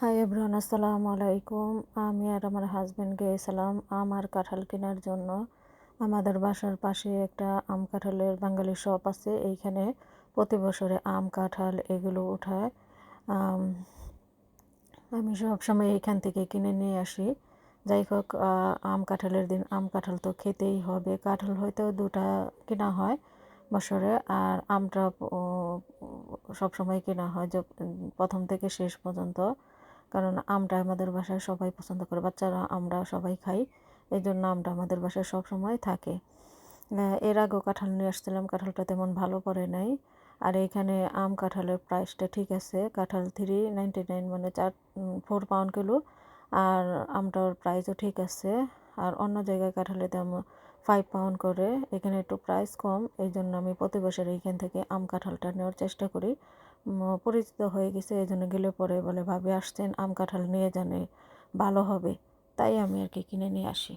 High everyone আসসালামু আলাইকুম আমি আর আমার হাজব্যান্ড গিয়েছিলাম আম আর কাঁঠাল কেনার জন্য। আমাদের বাসার পাশে একটা আম কাঁঠালের বাঙালি শপ আছে এইখানে প্রতি বছরে আম কাঁঠাল এগুলো উঠায়। আম, আমি সব সময় এইখান থেকে কিনে নিয়ে আসি। যাই হোক আম কাঁঠালের দিন আম কাঁঠাল তো খেতেই হবে। কাঁঠাল হয়তো দুটা কেনা হয় বছরে আর আমটা সব সময় কেনা হয় প্রথম থেকে শেষ পর্যন্ত। কারণ আমটা আমাদের বাসায় সবাই পছন্দ করে, বাচ্চারা আমরা সবাই খাই এই জন্য আমটা আমাদের বাসায় সব সময় থাকে। এর আগেও কাঁঠাল নিয়ে আসছিলাম, কাঁঠালটা তেমন ভালো পড়ে নাই। আর এখানে আম কাঁঠালের প্রাইসটা ঠিক আছে, কাঁঠাল থ্রি নাইনটি নাইন মানে চার ফোর পাউন্ড কিলো, আর আমটার প্রাইসও ঠিক আছে। আর অন্য জায়গায় কাঁঠালের দাম ফাইভ পাউন্ড করে, এখানে একটু প্রাইস কম এই জন্য আমি প্রতি বছর এইখান থেকে আম কাঁঠালটা নেওয়ার চেষ্টা করি। পরিচিত হয়ে গেছে এই জন্য গেলে পরে বলে, ভাবে, আসছেন, আম কাঁঠাল নিয়ে জানে ভালো হবে। তাই আমি আর কি কিনে নিয়ে আসি।